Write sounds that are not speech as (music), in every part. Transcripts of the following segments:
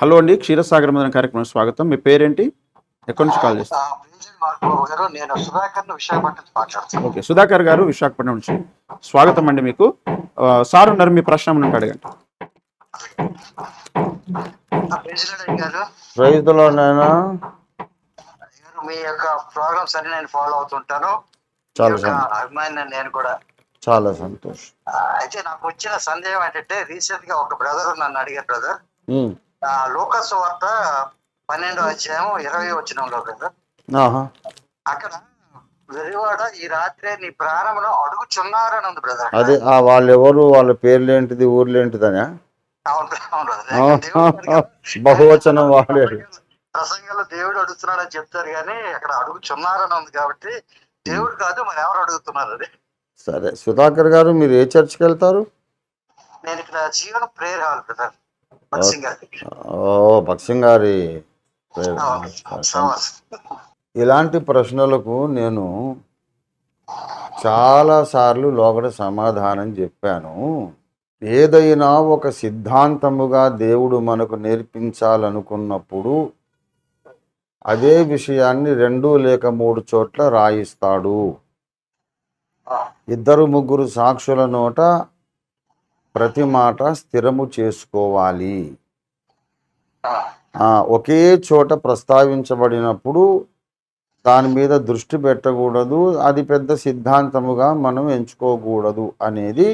Hello అండి క్షీరసాగర్ మదన కార్యక్రమం స్వాగతం. మీ పేరేంటి? ఎక్కడి నుంచి కాల్ చేస్తారు? ఓకే సుధాకర్ గారు విశాఖపట్నం నుంచి స్వాగతం అండి మీకు. సార్ ఉన్నారు మీ ప్రశ్న అడగండి. రైతులో నేను? మీ యొక్క ప్రోగ్రామ్స్ అన్ని నేను ఫాలో అవుతుంటాను. చాలా అభిమాని నేను కూడా. చాలా సంతోషం. అయితే నాకు వచ్చిన సందేహం ఏంటంటే రీసెంట్గా ఒక బ్రదర్ నన్ను అడిగారు బ్రదర్. లోకస్ వార్త పన్నెండో అధ్యాయం ఇరవై వచ్చినంలో ఆహా. అక్కడ వెరివాడ ఈ రాత్రే నీ ప్రారంభంలో అడుగుచున్నారని ఉంది బ్రదర్. అదే ఆ వాళ్ళు ఎవరు వాళ్ళ పేర్లు ఏంటిది ఊర్లు ఏంటిదని. బహువచనం వాడాడు ప్రసంగంలో దేవుడు అడుగుతున్నాడని చెప్తారు కానీ అక్కడ అడుగుచున్నారని ఉంది కాబట్టి దేవుడు కాదు మరి ఎవరు అడుగుతున్నారు అది? సరే. సుధాకర్ గారు మీరు ఏ చర్చ్కి వెళ్తారు? నేను ఇక్కడ జీవన ప్రేయర్ హాల్ బ్రదర్. ఓ భక్సింగ్ గారి. ఇలాంటి ప్రశ్నలకు నేను చాలా సార్లు లోగడ సమాధానం చెప్పాను. ఏదైనా ఒక సిద్ధాంతముగా దేవుడు మనకు నేర్పించాలనుకున్నప్పుడు అదే విషయాన్ని రెండు లేక మూడు చోట్ల రాయిస్తాడు. ఇద్దరు ముగ్గురు సాక్షుల నోట ప్రతి మాట స్థిరము చేసుకోవాలి. ఒకే చోట ప్రస్తావించబడినప్పుడు దాని మీద దృష్టి పెట్టకూడదు. అది పెద్ద సిద్ధాంతముగా మనం ఎంచుకోకూడదు అనేది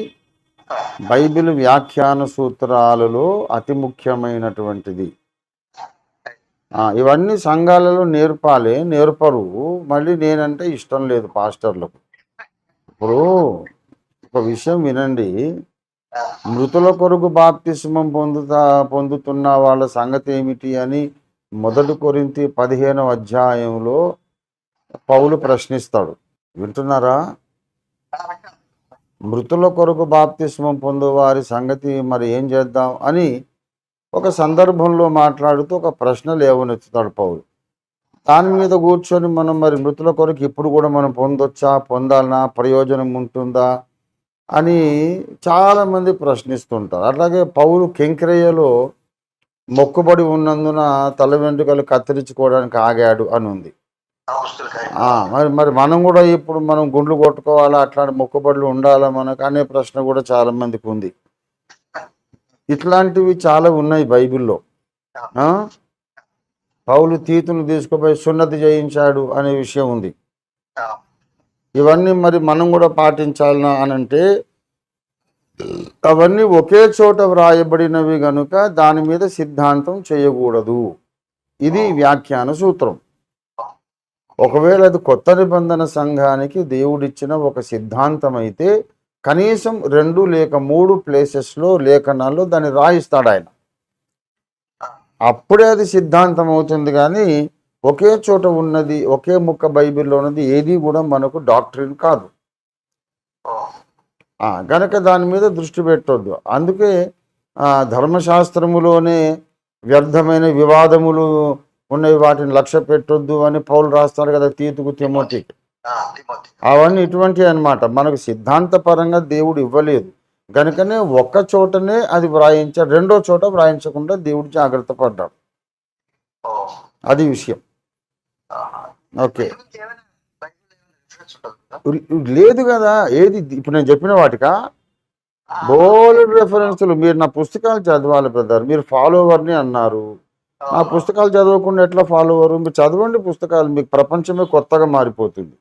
బైబిల్ వ్యాఖ్యాన సూత్రాలలో అతి ముఖ్యమైనటువంటిది. ఇవన్నీ సంఘాలలో నేర్పాలి నేర్పరు. మళ్ళీ నేనంటే ఇష్టం లేదు పాస్టర్లకు. ఇప్పుడు ఒక విషయం వినండి. మృతుల కొరకు బాప్తిస్మం పొందుతా పొందుతున్న వాళ్ళ సంగతి ఏమిటి అని మొదటి కొరింతి పదిహేనవ అధ్యాయంలో పౌలు ప్రశ్నిస్తాడు. వింటున్నారా? మృతుల కొరకు బాప్తిస్మం పొందువారి సంగతి మరి ఏం చేద్దాం అని ఒక సందర్భంలో మాట్లాడుతూ ఒక ప్రశ్న లేవనెత్తుతాడు పౌలు. దాని మీద కూర్చొని మనం మరి మృతుల కొరకు ఇప్పుడు కూడా మనం పొందొచ్చా? పొందాలనా? ప్రయోజనం ఉంటుందా? అని చాలామంది ప్రశ్నిస్తుంటారు. అట్లాగే పౌలు కెంకరయ్యలో మొక్కుబడి ఉన్నందున తల వెంట్రుకలు కత్తిరించుకోవడానికి ఆగాడు అని ఉంది. మరి మరి మనం కూడా ఇప్పుడు మనం గుండ్లు కొట్టుకోవాలా? అట్లాంటి మొక్కుబడులు ఉండాలా మనకు? అనే ప్రశ్న కూడా చాలా మందికి ఉంది. ఇట్లాంటివి చాలా ఉన్నాయి బైబిల్లో. పౌలు తీతును తీసుకుపోయి సున్నతి చేయించాడు అనే విషయం ఉంది. ఇవన్నీ మరి మనం కూడా పాటించాలనా అని అంటే అవన్నీ ఒకే చోట వ్రాయబడినవి గనుక దాని మీద సిద్ధాంతం చేయకూడదు. ఇది వ్యాఖ్యాన సూత్రం. ఒకవేళ అది కొత్త నిబంధన సంఘానికి దేవుడిచ్చిన ఒక సిద్ధాంతం అయితే కనీసం రెండు లేక మూడు ప్లేసెస్లో లేఖనాల్లో దాన్ని రాయిస్తాడు ఆయన అప్పుడే అది సిద్ధాంతం అవుతుంది కానీ ఒకే చోట ఉన్నది ఒకే ముక్క బైబిల్లో ఉన్నది ఏది కూడా మనకు డాక్టరీన్ కాదు. గనక దాని మీద దృష్టి పెట్టొద్దు. అందుకే ధర్మశాస్త్రములోనే వ్యర్థమైన వివాదములు ఉన్నవి వాటిని లక్ష్య పెట్టొద్దు అని పౌలు రాస్తారు కదా తీతుకు తిమోతికి తిమోతి. అవన్నీ ఇటువంటివి అన్నమాట. మనకు సిద్ధాంతపరంగా దేవుడు ఇవ్వలేదు. కనుకనే ఒక్క చోటనే అది వ్రాయించాడు రెండో చోట వ్రాయించకుండా దేవుడు జాగ్రత్త పడ్డాడు. అది విషయం. ఓకే? లేదు కదా ఏది ఇప్పుడు నేను చెప్పిన వాటికా? బోల్డ్ రెఫరెన్స్లు మీరు నా పుస్తకాలు చదవాలి బ్రదర్ మీరు ఫాలోవర్ని అన్నారు. నా పుస్తకాలు చదవకుండా ఎట్లా ఫాలోవర్ మీరు చదవండి పుస్తకాలు మీకు ప్రపంచమే కొత్తగా మారిపోతుంది.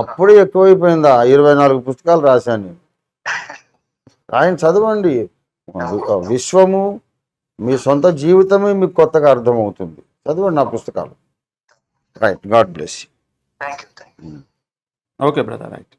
అప్పుడే ఎక్కువైపోయిందా? ఇరవై నాలుగు పుస్తకాలు రాశాను ఆయన (laughs) చదవండి. విశ్వము మీ సొంత జీవితమే మీకు కొత్తగా అర్థమవుతుంది. చదవండి నా పుస్తకాలు. Right. God bless thank you thank you okay brother right